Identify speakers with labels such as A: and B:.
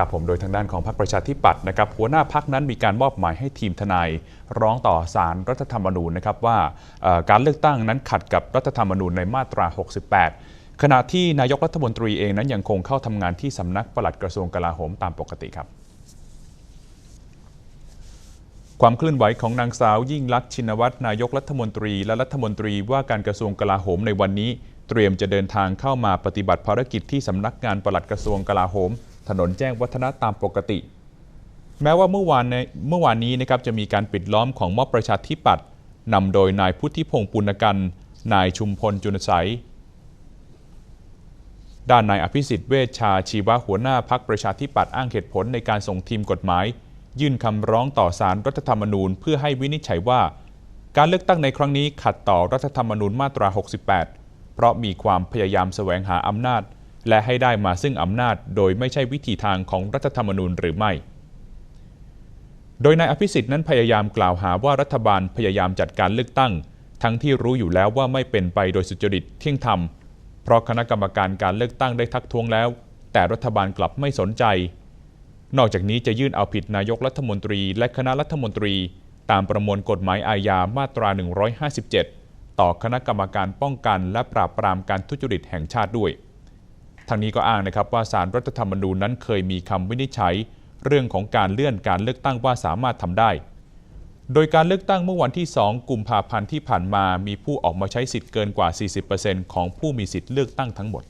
A: ครับผมโดยทางด้านของพรรคประชาธิปัตย์นะครับหัวหน้าพักนั้นมีการมอบหมายให้ทีมทนาย ร้องต่อศาลรรัฐธรรมนูญนะครับว่าการเลือกตั้งนั้นขัดกับรัฐธรรมนูญในมาตรา 68 ขณะที่นายกรัฐมนตรีเองนั้นยังคงเข้าทำงานที่สำนักปลัดกระทรวงกลาโหมตามปกติครับ ความเคลื่อนไหวของนางสาวยิ่งลักษณ์ชินวัตรนายกรัฐมนตรี และรัฐมนตรีว่าการกระทรวงกลาโหมในวันนี้ เตรียมจะเดินทางเข้ามาปฏิบัติภารกิจที่สำนักงานปลัดกระทรวงกลาโหม ถนนแจ้งวัฒนะตามปกติ แม้ว่าเมื่อวานในเมื่อวานนี้นะครับจะมีการปิดล้อมของม็อบประชาธิปัตย์นำโดยนายพุทธิพงศ์ปุณกัน นายชุมพลจุนใสยด้านนายอภิสิทธิ์เวชชาชีวะหัวหน้าพักประชาธิปัตย์อ้างเหตุผลในการส่งทีมกฎหมาย ยื่นคำร้องต่อศาลรรัฐธรรมนูญ เพื่อให้วินิจฉัยว่า การเลือกตั้งในครั้งนี้ขัดต่อรัฐธรรมนูญมาตรา 68 เพราะมีความพยายามแสวงหาอำนาจ และให้ได้มาซึ่งอำนาจโดยไม่ใช่วิธีทางของรัฐธรรมนูญหรือไม่ โดยนายอภิสิทธิ์นั้นพยายามกล่าวหาว่ารัฐบาลพยายามจัดการเลือกตั้ง ทั้งที่รู้อยู่แล้วว่าไม่เป็นไปโดยสุจริตเที่ยงธรรม เพราะคณะกรรมการการเลือกตั้งได้ทักท้วงแล้ว แต่รัฐบาลกลับไม่สนใจ นอกจากนี้จะยื่นเอาผิดนายกรัฐมนตรี และคณะรัฐมนตรี ตามประมวลกฎหมายอาญามาตรา 157 ต่อคณะกรรมการป้องกันและปราบปรามการทุจริตแห่งชาติด้วย ทางนี้ก็อ้างนะครับว่าสารรัฐธรรมนูญนั้นเคยมีคำวินิจฉัย เรื่องของการเลื่อนการเลือกตั้งว่าสามารถทำได้ โดยการเลือกตั้งเมื่อวันที่ 2 กุมภาพันธ์ที่ผ่านมามีผู้ออกมาใช้สิทธิ์เกินกว่า 40%ของผู้มีสิทธิ์เลือกตั้งทั้งหมด